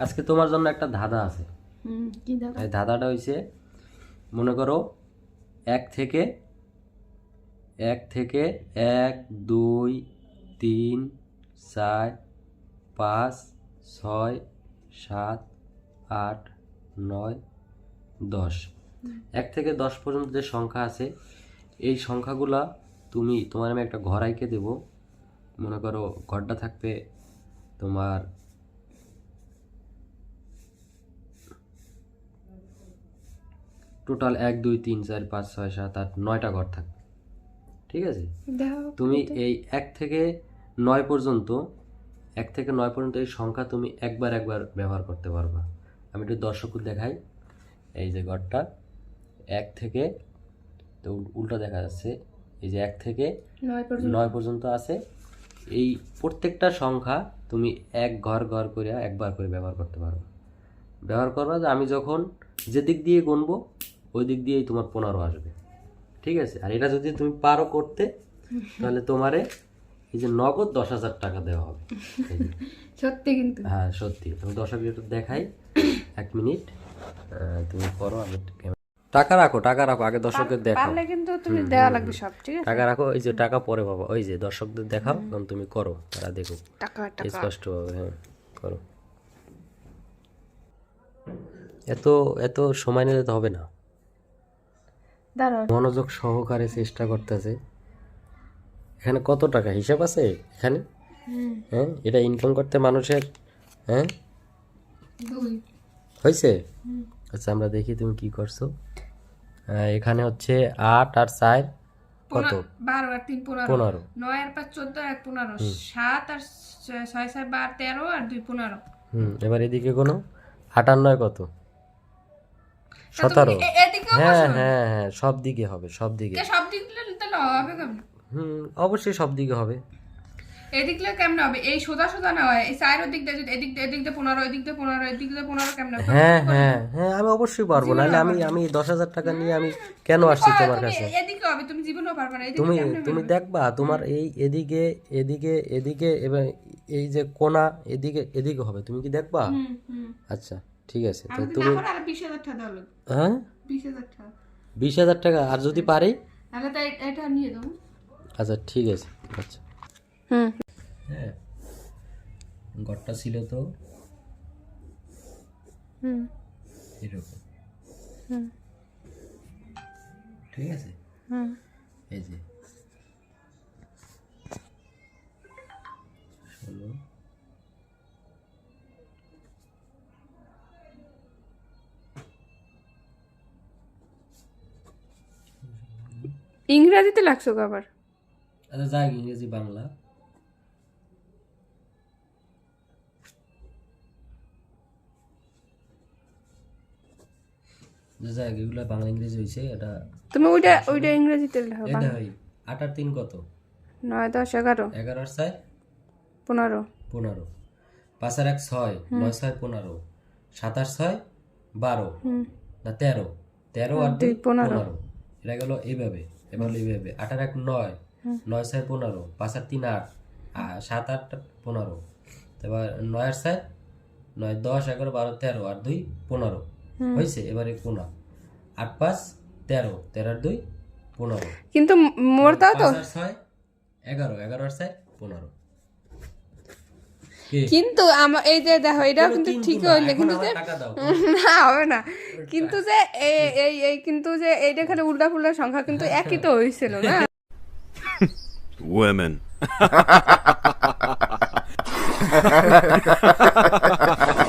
আজকে তোমার জন্য একটা ধাঁধা আছে। এই ধাঁধাটা হয়েছে মনে করো এক থেকে এক থেকে এক দুই তিন চার পাঁচ ছয় সাত আট নয় দশ। এক থেকে দশ পর্যন্ত যে সংখ্যা আছে এই সংখ্যাগুলা তুমি তোমার আমি একটা ঘর আইকে দেবো। মনে করো ঘরটা থাকবে তোমার টোটাল এক দুই তিন চার পাঁচ ছয় সাত আট নয়টা ঘর থাকবে। ঠিক আছে? তুমি এই এক থেকে নয় পর্যন্ত এক থেকে নয় পর্যন্ত এই সংখ্যা তুমি একবার একবার ব্যবহার করতে পারবা। আমি একটু দর্শক দেখাই। এই যে ঘরটা এক থেকে তো উল- উল্টা দেখা যাচ্ছে এই যে এক থেকে নয় পর্যন্ত। নয় পর্যন্ত আছে। এই প্রত্যেকটা সংখ্যা তুমি এক ঘর ঘর করে একবার করে ব্যবহার করতে পারবে। ব্যবহার করবা যে আমি যখন যে দিক দিয়ে গুনবো ওই দিক দিয়েই তোমার পনেরো আসবে। ঠিক আছে? আর এটা যদি তুমি পারো করতে তাহলে তোমারে এই যে নগদ দশ হাজার টাকা দেওয়া হবে। সত্যি কিন্তু। হ্যাঁ সত্যি। আমি দর্শক একটু দেখাই। এক মিনিট। তুমি করো আমি টাকা রাখো টাকা রাখো আগে দর্শকের দেখাও। পারলে কিন্তু তুমি দেওয়া লাগবে সব ঠিক আছে? টাকা রাখো এই যে টাকা পরে পাবো। ওই যে দর্শকদের দেখাও তখন তুমি করো তারা দেখো টাকা টাকা। স্পষ্ট হবে হ্যাঁ করো। এত এত সময় নিলে তো হবে না। দাঁড়াও। মনোযোগ সহকারে চেষ্টা করতেছে। এখানে কত টাকা? হিসাব আছে এখানে? হ্যাঁ এটা ইনকাম করতে মানুষের হ্যাঁ? হয়েছে আচ্ছা আমরা দেখি তুমি কি করছ। এখানে হচ্ছে আট আর চার কত? বারো আর তিন পনেরো। নয় আর পাঁচ চোদ্দ আর পনেরো। সাত আর ছয় বার তেরো আর দুই পনেরো। হুম এবার এদিকে কোনো? আটান্নয় কত? সতেরো। হ্যাঁ হ্যাঁ হ্যাঁ সব দিকে হবে সব দিকে। সব দিক তাহলে হবে কেমন? হুম অবশ্যই সব দিকে হবে। এদিক দিলে কেমন হবে? এই সোজা সোজা না হয়? এই সাইড দিক দিয়ে যদি এদিক দিয়ে এদিক দিয়ে পনেরো এদিক দিয়ে পনেরো এদিক দিয়ে পনেরো কেমন হবে? হ্যাঁ হ্যাঁ হ্যাঁ আমি অবশ্যই পারব। নাহলে আমি আমি দশ হাজার টাকা নিয়ে আমি কেন আসছি তোমার কাছে? এদিকে হবে তুমি জীবনেও পারবে না। তুমি তুমি দেখবা তোমার এই এদিকে এদিকে এদিকে এবং এই যে কোনা এদিকে এদিকে হবে। তুমি কি দেখবা? আচ্ছা। ঠিক আছে তো তুমি হ্যাঁ? বিশ হাজার টাকা। বিশ হাজার টাকা আর যদি পারি? তাহলে তো এটা নিয়ে দেবো আচ্ছা ঠিক আছে আচ্ছা। হুম। হ্যাঁ ঘরটা ছিল তো। হুম। এরকম। হুম। ঠিক আছে? হুম। এই যে। ইংরাজিতে লাগছো আবার? আচ্ছা যাই ইংরেজি বাংলা। যে যাই এগুলো বাংলা ইংরেজি হয়েছে এটা তুমি ওইটা ওইটা ইংরেজিতে লেখো এটা হয় আট আর তিন কত? নয় দশ এগারো। এগারো আর ছয়? পনেরো। পনেরো। পাঁচ আর এক ছয়। নয় ছয় পনেরো। সাত আর ছয় বারো। না তেরো। তেরো আর দুই পনেরো। এটা গেল এইভাবে এবার হলো এইভাবে। আট আর এক নয় নয় ছয় পনেরো পাঁচ আর তিন আট সাত আট পনেরো। এবার নয় আর ছয় নয় দশ এগারো বারো তেরো আর দুই পনেরো। হয়েছে এবারে কোনা। আট পাঁচ তেরো তেরো আর দুই পনেরো। কিন্তু মোর তাও তো। ছয় এগারো এগারো আর ছয় পনেরো? কিন্তু আমার এই যে দেখো এটাও কিন্তু ঠিক হইলে কিন্তু যে না হবে না। কিন্তু যে এই- এই এই কিন্তু যে এইটা খালি উল্টা ফুল্টা সংখ্যা কিন্তু একই তো হয়েছিল না? Women.